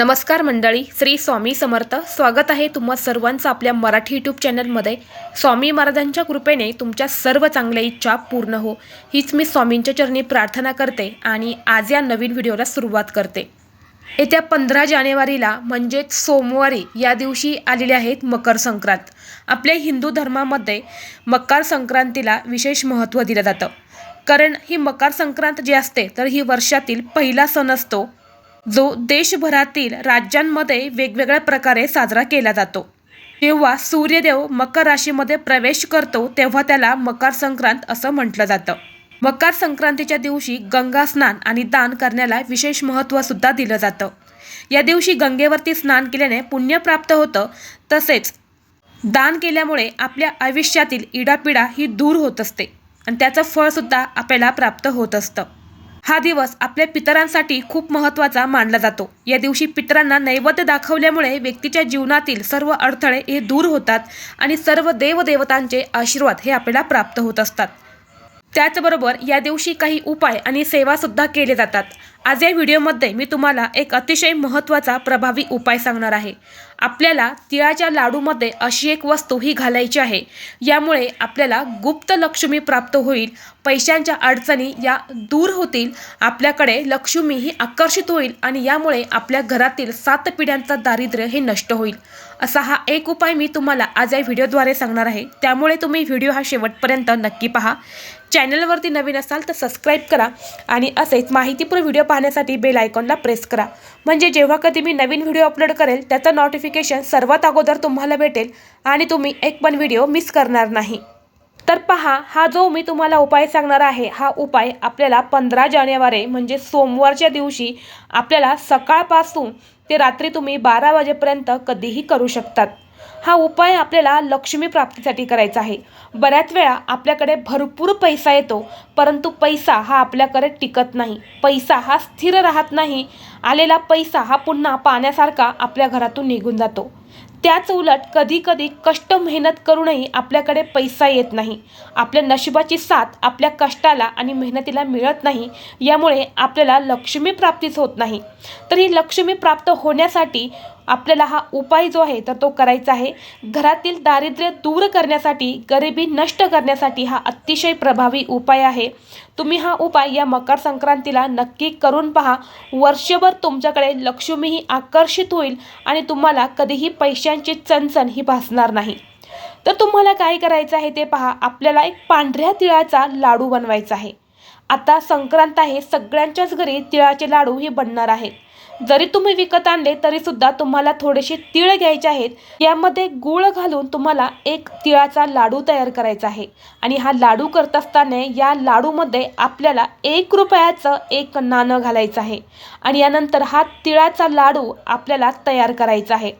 नमस्कार मंडळी श्री स्वामी समर्थ. स्वागत आहे तुम्हा सर्वांचं आपल्या मराठी यूट्यूब चॅनलमध्ये. स्वामी महाराजांच्या कृपेने तुमच्या सर्व चांगल्या इच्छा पूर्ण हो. हीच मी स्वामींच्या चरणी प्रार्थना करते आणि आज या नवीन व्हिडिओला सुरुवात करते. येत्या पंधरा जानेवारीला म्हणजेच सोमवारी या दिवशी आलेले आहेत मकर संक्रांत. आपल्या हिंदू धर्मामध्ये मकर संक्रांतीला विशेष महत्त्व दिलं जातं. कारण ही मकर संक्रांत जी असते तर ही वर्षातील पहिला सण असतो. जो देशभरातील राज्यांमध्ये वेगवेगळ्या प्रकारे साजरा केला जातो. जेव्हा सूर्यदेव मकर राशीमध्ये प्रवेश करतो तेव्हा त्याला मकर संक्रांत असं म्हटलं जातं. मकर संक्रांतीच्या दिवशी गंगा स्नान आणि दान करण्याला विशेष महत्त्वसुद्धा दिलं जातं. या दिवशी गंगेवरती स्नान केल्याने पुण्य प्राप्त होतं तसेच दान केल्यामुळे आपल्या आयुष्यातील इडापिडा ही दूर होत असते आणि त्याचं फळसुद्धा आपल्याला प्राप्त होत असतं. हा दिवस आपल्या पितरांसाठी खूप महत्त्वाचा मानला जातो. या दिवशी पितरांना नैवेद्य दाखवल्यामुळे व्यक्तीच्या जीवनातील सर्व अडथळे हे दूर होतात आणि सर्व देवदेवतांचे आशीर्वाद हे आपल्याला प्राप्त होत असतात. त्याचबरोबर या दिवशी काही उपाय आणि सेवासुद्धा केले जातात. आज या व्हिडिओमध्ये मी तुम्हाला एक अतिशय महत्त्वाचा प्रभावी उपाय सांगणार आहे. आपल्याला तिळाच्या लाडूमध्ये अशी एक वस्तू ही घालायची आहे. यामुळे आपल्याला गुप्त लक्ष्मी प्राप्त होईल पैशांच्या अडचणी या दूर होतील आपल्याकडे लक्ष्मी ही आकर्षित होईल आणि यामुळे आपल्या घरातील सात पिढ्यांचा दारिद्र्य हे नष्ट होईल. असा हा एक उपाय मी तुम्हाला आज या व्हिडिओद्वारे सांगणार आहे. त्यामुळे तुम्ही व्हिडिओ हा शेवटपर्यंत नक्की पहा. चॅनलवरती नवीन असाल तर सबस्क्राईब करा आणि असेच माहितीपूर्ण व्हिडिओ पाहण्यासाठी बेल आयकॉनला प्रेस करा. म्हणजे जेव्हा कधी मी नवीन व्हिडिओ अपलोड करेल त्याचं नोटिफिकेशन सर्वात अगोदर तुम्हाला भेटेल आणि तुम्ही एक पण व्हिडिओ मिस करणार नाही. तर पहा हा जो मी तुम्हाला उपाय सांगणार आहे हा उपाय आपल्याला पंधरा जानेवारी म्हणजे सोमवारच्या दिवशी आपल्याला सकाळपासून ते रात्री तुम्ही बारा वाजेपर्यंत कधीही करू शकतात. हा उपाय आपल्याला लक्ष्मी प्राप्तीसाठी करायचा आहे. बऱ्याच वेळा आपल्याकडे भरपूर पैसा येतो परंतु पैसा हा आपल्याकडे टिकत नाही. पैसा हा स्थिर राहत नाही. आलेला पैसा हा पुन्हा पाण्यासारखा आपल्या घरातून निघून जातो. त्याच उलट कधीकधी कष्ट मेहनत करूनही आपल्याकडे पैसा येत नाही. आपल्या नशिबाची साथ आपल्या कष्टाला आणि मेहनतीला मिळत नाही. यामुळे आपल्याला लक्ष्मी प्राप्तीच होत नाही. तर ही लक्ष्मी प्राप्त होण्यासाठी आपल्याला हा उपाय जो आहे तर तो करायचा आहे. घरातील दारिद्र्य दूर करण्यासाठी गरिबी नष्ट करण्यासाठी हा अतिशय प्रभावी उपाय आहे. तुम्ही हा उपाय या मकर संक्रांतीला नक्की करून पहा. वर्षभर तुमच्याकडे लक्ष्मी ही आकर्षित होईल आणि तुम्हाला कधीही पैशांची चणचण ही भासणार नाही. तर तुम्हाला काय करायचं आहे ते पहा. आपल्याला एक पांढऱ्या तिळाचा लाडू बनवायचा आहे. आता संक्रांत आहे सगळ्यांच्याच घरी तिळाचे लाडू हे बनणार आहेत. जरी तुम्ही विकत आणले तरी सुद्धा तुम्हाला थोडेसे तिळ घ्यायचे आहेत. यामध्ये गूळ घालून तुम्हाला एक तिळाचा लाडू तयार करायचा आहे. आणि हा लाडू करत असताना या लाडूमध्ये आपल्याला एक रुपयाचं एक नाणं घालायचं आहे. आणि यानंतर हा तिळाचा लाडू आपल्याला तयार करायचा आहे.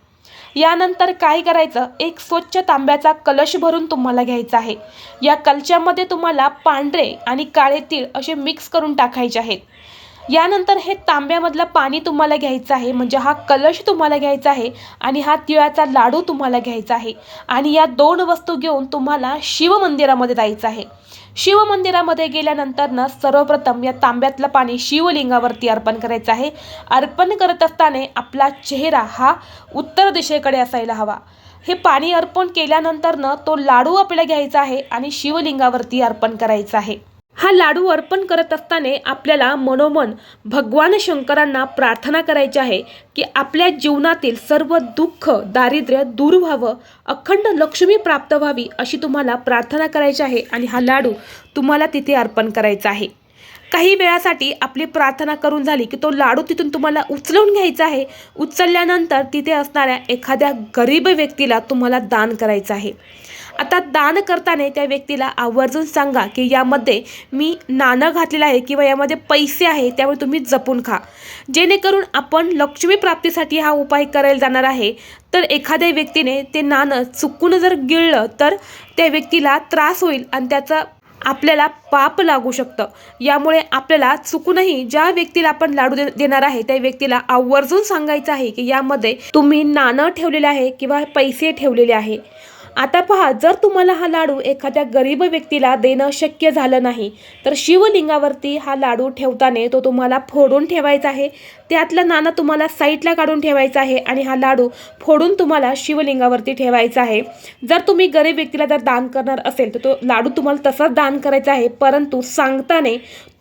यानंतर काय करायचं? एक स्वच्छ तांब्याचा कलश भरून तुम्हाला घ्यायचा आहे. या कलशामध्ये तुम्हाला पांढरे आणि काळे तीळ असे मिक्स करून टाकायचे आहेत. यानंतर हे तांब्यामधलं पाणी तुम्हाला घ्यायचं आहे म्हणजे हा कलश तुम्हाला घ्यायचा आहे आणि हा तिळाचा लाडू तुम्हाला घ्यायचा आहे. आणि या दोन वस्तू घेऊन तुम्हाला शिवमंदिरामध्ये जायचं आहे. शिवमंदिरामध्ये गेल्यानंतर ना सर्वप्रथम या तांब्यातलं पाणी शिवलिंगावरती अर्पण करायचं आहे. अर्पण करत असताना आपला चेहरा हा उत्तर दिशेकडे असायला हवा. हे पाणी अर्पण केल्यानंतर न तो लाडू आपल्याला घ्यायचा आहे आणि शिवलिंगावरती अर्पण करायचा आहे. हा लाडू अर्पण करत असताना आपल्याला मनोमन भगवान शंकरांना प्रार्थना करायची आहे की आपल्या जीवनातील सर्व दुःख दारिद्र्य दूर व्हावं अखंड लक्ष्मी प्राप्त व्हावी अशी तुम्हाला प्रार्थना करायची आहे आणि हा लाडू तुम्हाला तिथे अर्पण करायचा आहे. काही वेळासाठी आपली प्रार्थना करून झाली की तो लाडू तिथून तुम्हाला उचलून घ्यायचा आहे. उचलल्यानंतर तिथे असणाऱ्या एखाद्या गरीब व्यक्तीला तुम्हाला दान करायचं आहे. आता दान करताना त्या व्यक्तीला आवर्जून सांगा की यामध्ये मी नाणं घातलेलं आहे किंवा यामध्ये पैसे आहे त्यामुळे तुम्ही जपून खा. जेणेकरून आपण लक्ष्मी प्राप्तीसाठी हा उपाय करायला जाणार आहे. तर एखाद्या व्यक्तीने ते नाणं चुकून जर गिळलं तर त्या व्यक्तीला त्रास होईल आणि त्याचा आपल्याला पाप लागू शकतं. यामुळे आपल्याला चुकूनही ज्या व्यक्तीला आपण लाडू दे देणार आहे त्या व्यक्तीला आवर्जून सांगायचं आहे की यामध्ये तुम्ही नाणं ठेवलेले आहे किंवा पैसे ठेवलेले आहे. आता पहा जर तुम्हाला हा लाडू एखाद्या गरीब व्यक्तीला देणं शक्य झालं नाही तर शिवलिंगावरती हा लाडू ठेवताना तो तुम्हाला फोडून ठेवायचा आहे. त्यातलं नाणं तुम्हाला साईडला काढून ठेवायचं आहे आणि हा लाडू फोडून तुम्हाला शिवलिंगावरती ठेवायचा आहे. जर तुम्ही गरीब व्यक्तीला जर दान करणार असेल तर तो लाडू तुम्हाला तसाच दान करायचा आहे परंतु सांगताना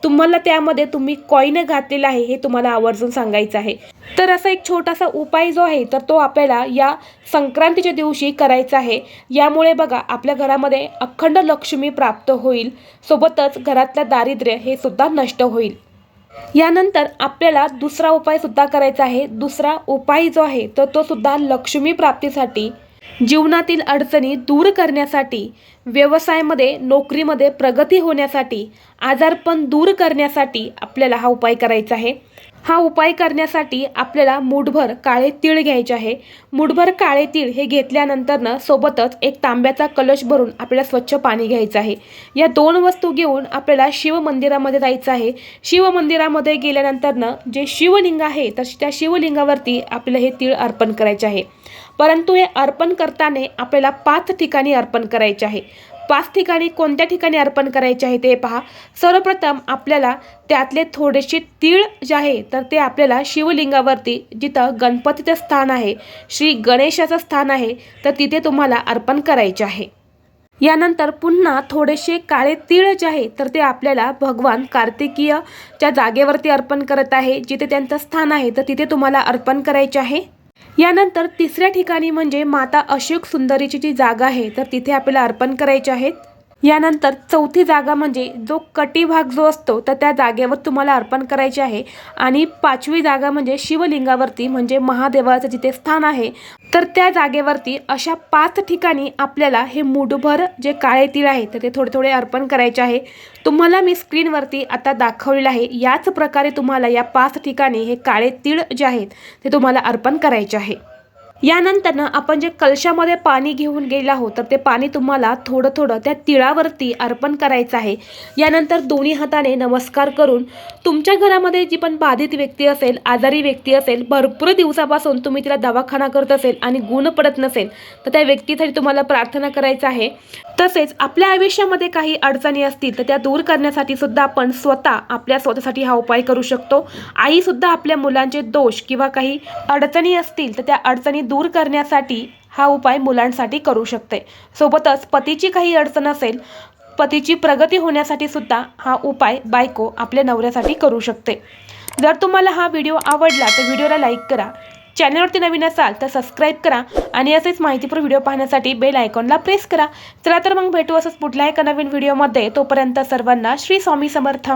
तुम्हाला त्यामध्ये तुम्ही कॉईन घातलेला आहे हे तुम्हाला आवर्जून सांगायचं आहे. तर असा एक छोटासा उपाय जो आहे तर तो आपल्याला या संक्रांतीच्या दिवशी करायचा आहे. यामुळे बघा आपल्या घरामध्ये अखंड लक्ष्मी प्राप्त होईल. सोबतच घरातलं दारिद्र्य हे सुद्धा नष्ट होईल. यानंतर आपल्याला दुसरा उपाय सुद्धा करायचा आहे. दुसरा उपाय जो आहे तर तो सुद्धा लक्ष्मी प्राप्तीसाठी जीवनातील अडचणी दूर करण्यासाठी व्यवसायामध्ये नोकरीमध्ये प्रगती होण्यासाठी आजारपण दूर करण्यासाठी आपल्याला हा उपाय करायचा आहे. हा उपाय करण्यासाठी आपल्याला मुठभर काळे तीळ घ्यायचे आहे. मुठभर काळे तीळ हे घेतल्यानंतरनं सोबतच एक तांब्याचा कलश भरून आपल्याला स्वच्छ पाणी घ्यायचं आहे. या दोन वस्तू घेऊन आपल्याला शिवमंदिरामध्ये जायचं आहे. शिवमंदिरामध्ये गेल्यानंतरनं जे शिवलिंग आहे तर त्या शिवलिंगावरती आपल्याला हे तीळ अर्पण करायचे आहे. परंतु हे अर्पण करताना आपल्याला पाच ठिकाणी अर्पण करायचे आहे. पाच ठिकाणी कोणत्या ठिकाणी अर्पण करायचे आहे ते पहा. सर्वप्रथम आपल्याला त्यातले थोडेसे तीळ जे आहे तर ते आपल्याला शिवलिंगावरती जिथं गणपतीचं स्थान आहे श्री गणेशाचं स्थान आहे तर तिथे तुम्हाला अर्पण करायचे आहे. यानंतर पुन्हा थोडेसे काळे तीळ जे आहे तर ते आपल्याला भगवान कार्तिकीयच्या जागेवरती अर्पण करत आहे जिथे त्यांचं स्थान आहे तर तिथे तुम्हाला अर्पण करायचे आहे. यानंतर तिसऱ्या ठिकाणी म्हणजे माता अशोक सुंदरीची जी जागा आहे तर तिथे आपल्याला अर्पण करायचे आहेत. यानंतर चौथी जागा म्हणजे जो कटी भाग जो असतो तर त्या जागेवर तुम्हाला अर्पण करायचे आहे. आणि पाचवी जागा म्हणजे शिवलिंगावरती म्हणजे महादेवाचं जिथे स्थान आहे तर त्या जागेवरती अशा पाच ठिकाणी आपल्याला हे मुठभर जे काळे तीळ आहे तर ते थोडे थोडे अर्पण करायचे आहे. तुम्हाला मी स्क्रीनवरती आता दाखवलेलं आहे याच प्रकारे तुम्हाला या पाच ठिकाणी हे काळे तीळ जे आहेत ते तुम्हाला अर्पण करायचे आहे. यानंतरनं आपण जे कलशामध्ये पाणी घेऊन गेलो आहोत तर ते पाणी तुम्हाला थोडं थोडं त्या तिळावरती अर्पण करायचं आहे. यानंतर दोन्ही हाताने नमस्कार करून तुमच्या घरामध्ये जी पण बाधित व्यक्ती असेल आजारी व्यक्ती असेल भरपूर दिवसापासून तुम्ही तिला दवाखाना करत असेल आणि गुण पडत नसेल तर त्या व्यक्तीसाठी तुम्हाला प्रार्थना करायचं आहे. तसेच आपल्या आयुष्यामध्ये काही अडचणी असतील तर त्या दूर करण्यासाठी सुद्धा आपण स्वतः आपल्या स्वतःसाठी हा उपाय करू शकतो. आईसुद्धा आपल्या मुलांचे दोष किंवा काही अडचणी असतील तर त्या अडचणी दूर करण्यासाठी हा उपाय मुलांसाठी करू शकते. सोबतच पतीची काही अडचण असेल पतीची प्रगती होण्यासाठी सुद्धा हा उपाय बायको आपल्या नवऱ्यासाठी करू शकते. जर तुम्हाला हा व्हिडिओ आवडला तर व्हिडिओला लाईक करा. चॅनलवरती नवीन असाल तर सबस्क्राईब करा आणि असेच माहितीपूर्ण व्हिडिओ पाहण्यासाठी बेल आयकॉनला प्रेस करा. चला तर मग भेटू असंच पुढल्या एका नवीन व्हिडिओमध्ये. तोपर्यंत सर्वांना श्री स्वामी समर्थ.